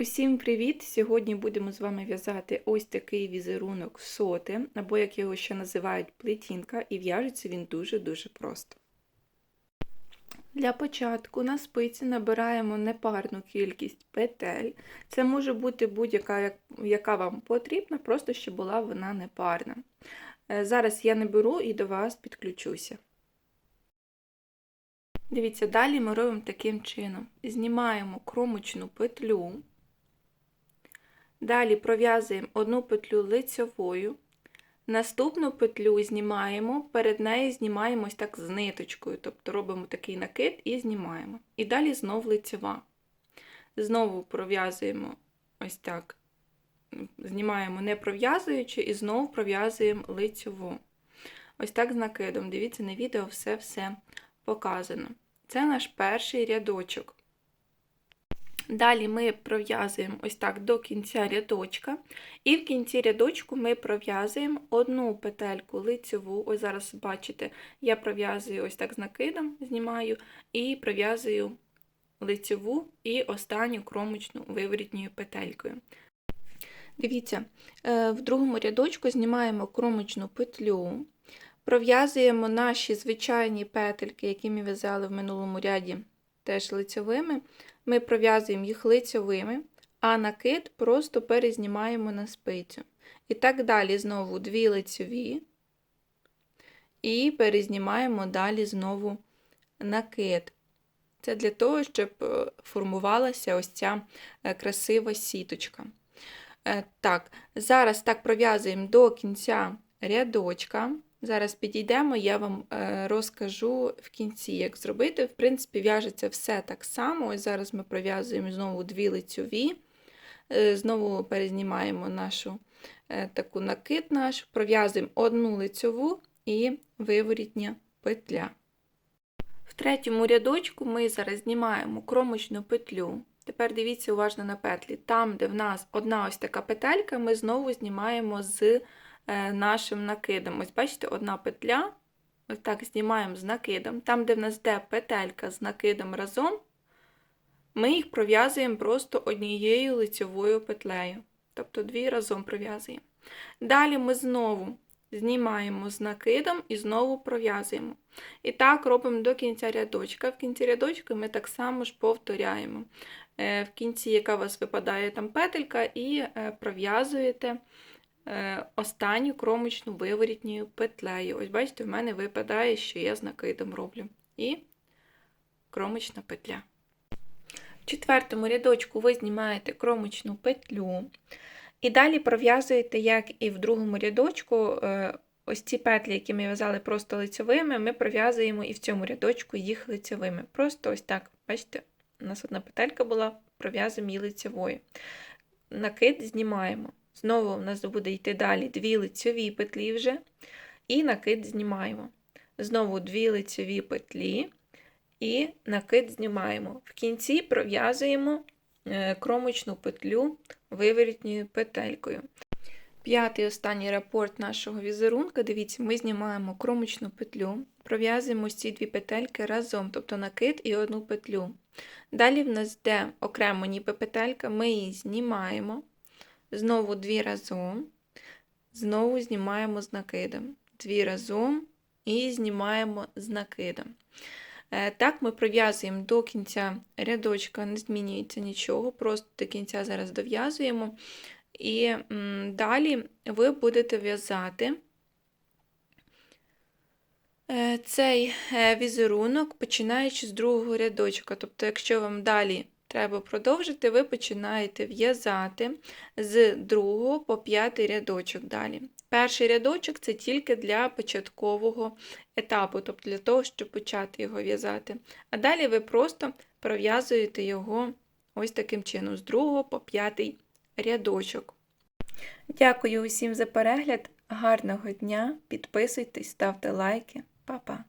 Усім привіт! Сьогодні будемо з вами в'язати ось такий візерунок соти, або як його ще називають плетінка, і в'яжеться він дуже-дуже просто. Для початку на спиці набираємо непарну кількість петель. Це може бути будь-яка, яка вам потрібна, просто щоб була вона непарна. Е, Зараз я не беру і до вас підключуся. Дивіться, далі ми робимо таким чином: знімаємо кромочну петлю. Далі пров'язуємо одну петлю лицьовою, наступну петлю знімаємо, перед нею знімаємо ось так з ниточкою, тобто робимо такий накид і знімаємо. І далі знову лицьова. Знову пров'язуємо ось так, знімаємо не пров'язуючи, і знову пров'язуємо лицьову. Ось так з накидом. Дивіться, на відео все-все показано. Це наш перший рядочок. Далі ми пров'язуємо ось так до кінця рядочка, і в кінці рядочку ми пров'язуємо одну петельку лицьову. Ось зараз бачите, я пров'язую ось так з накидом, знімаю, і пров'язую лицьову і останню кромочну виворітньою петелькою. Дивіться, в другому рядочку знімаємо кромочну петлю, пров'язуємо наші звичайні петельки, які ми в'язали в минулому ряді, теж лицьовими ми пров'язуємо їх лицьовими, а накид просто перезнімаємо на спицю. І так далі знову дві лицьові, і перезнімаємо далі знову накид. Це для того, щоб формувалася ось ця красива сіточка. Так, Зараз так пров'язуємо до кінця рядочка. Зараз підійдемо, я вам розкажу в кінці, як зробити. В принципі, в'яжеться все так само. Ось зараз ми пров'язуємо знову дві лицьові, знову перезнімаємо нашу таку накид наш, пров'язуємо одну лицьову і виворітня петля. В третьому рядочку ми зараз знімаємо кромочну петлю. Тепер дивіться уважно на петлі. Там, де в нас одна ось така петелька, ми знову знімаємо з нашим накидом. Ось бачите, одна петля, ось так знімаємо з накидом. Там, де в нас йде петелька з накидом разом, ми їх пров'язуємо просто однією лицьовою петлею. Тобто дві разом пров'язуємо. Далі ми знову знімаємо з накидом і знову пров'язуємо. І так робимо до кінця рядочка. В кінці рядочка ми так само ж повторяємо. В кінці, яка у вас випадає там петелька, і пров'язуєте останню кромочну виворітньою петлею. Ось бачите, в мене випадає, що я з накидом роблю. І кромочна петля. В четвертому рядочку ви знімаєте кромочну петлю. І далі пров'язуєте, як і в другому рядочку, ось ці петлі, які ми в'язали просто лицьовими, ми пров'язуємо і в цьому рядочку їх лицьовими. Просто ось так, бачите, у нас одна петелька була, пров'язуємо її лицьовою. Накид знімаємо. Знову у нас буде йти далі дві лицьові петлі вже, і накид знімаємо. Знову дві лицьові петлі і накид знімаємо. В кінці пров'язуємо кромочну петлю виворітньою петелькою. П'ятий останній рапорт нашого візерунка. Дивіться, ми знімаємо кромочну петлю, пров'язуємо ці дві петельки разом, тобто накид і одну петлю. Далі в нас йде окремо ніби петелька, ми її знімаємо. Знову дві разом, знову знімаємо з накидом. Дві разом і знімаємо з накидом. Так, ми пров'язуємо до кінця рядочка, не змінюється нічого, просто до кінця зараз дов'язуємо. І далі ви будете в'язати цей візерунок, починаючи з другого рядочка. Тобто, якщо вам далі треба продовжити, ви починаєте в'язати з другого по п'ятий рядочок далі. Перший рядочок це тільки для початкового етапу, тобто для того, щоб почати його в'язати. А далі ви просто пров'язуєте його ось таким чином, з другого по п'ятий рядочок. Дякую усім за перегляд, гарного дня, підписуйтесь, ставте лайки, Па-па!